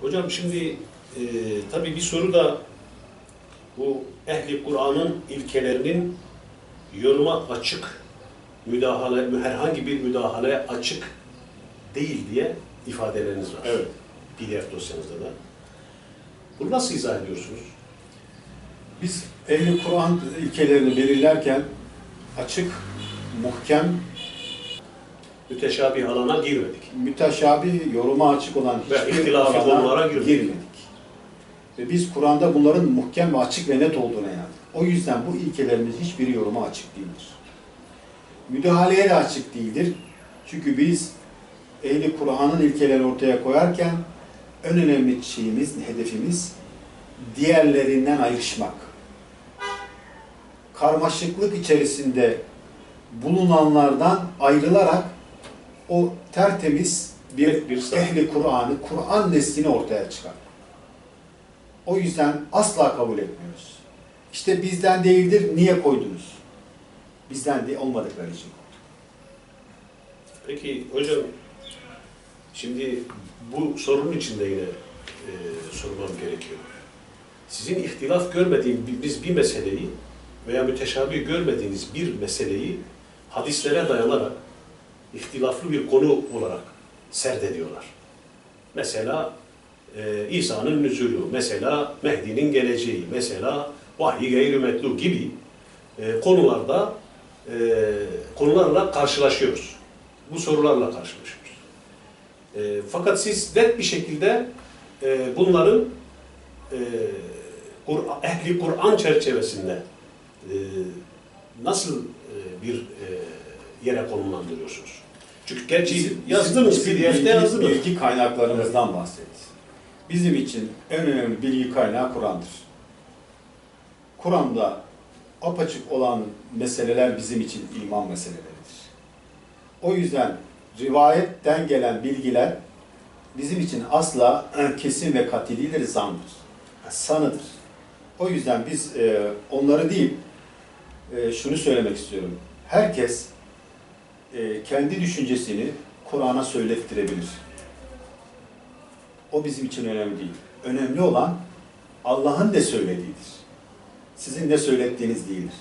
Hocam şimdi e, tabii bir soru da bu ehli Kur'an'ın ilkelerinin yoruma açık, müdahale, herhangi bir müdahaleye açık değil diye ifadeleriniz var. Evet. PDF dosyanızda da. Bunu nasıl izah ediyorsunuz? Biz ehli Kur'an ilkelerini belirlerken açık, muhkem, Müteşabih alana girmedik. müteşabih, yoruma açık olan Ve hiçbir ihtilafi alana konulara girmedik. girmedik. Ve biz Kur'an'da bunların muhkem ve açık ve net olduğuna inandık. O yüzden bu ilkelerimiz hiçbir yoruma açık değildir. Müdahaleye de açık değildir. Çünkü biz ehli Kur'an'ın ilkelerini ortaya koyarken en önemli şeyimiz, hedefimiz diğerlerinden ayrışmak. Karmaşıklık içerisinde bulunanlardan ayrılarak o tertemiz bir, Bir ehli Kur'an'ı, Kur'an neslini ortaya çıkar. O yüzden asla kabul etmiyoruz. İşte bizden değildir, niye koydunuz? Bizden de olmadıkları için. Peki hocam, şimdi bu sorunun içinde yine e, sormam gerekiyor. Sizin ihtilaf görmediğiniz biz bir meseleyi veya müteşabih görmediğiniz bir meseleyi hadislere dayanarak ihtilaflı bir konu olarak serdediyorlar. Mesela e, İsa'nın nüzulü, mesela Mehdi'nin geleceği, mesela vahiy gayri metlu gibi e, konularda e, konularla karşılaşıyoruz. Bu sorularla karşılaşıyoruz. E, fakat siz net bir şekilde e, bunların e, Kur- ehli Kur'an çerçevesinde e, nasıl e, bir e, yere konumlandırıyorsunuz? Çünkü gerçi yazdınız, PDF'de yazdınız. bilgi kaynaklarımızdan bahset. Bizim için en önemli bilgi kaynağı Kur'an'dır. Kur'an'da apaçık olan meseleler bizim için iman meseleleridir. O yüzden rivayetten gelen bilgiler bizim için asla kesin ve kat'i değildir, zandır. Sanıdır. O yüzden biz e, onları değil, e, şunu söylemek istiyorum. Herkes e, kendi düşüncesini Kur'an'a söylettirebilir. O bizim için önemli değil. Önemli olan Allah'ın ne söylediğidir. Sizin ne söylettiğiniz değildir.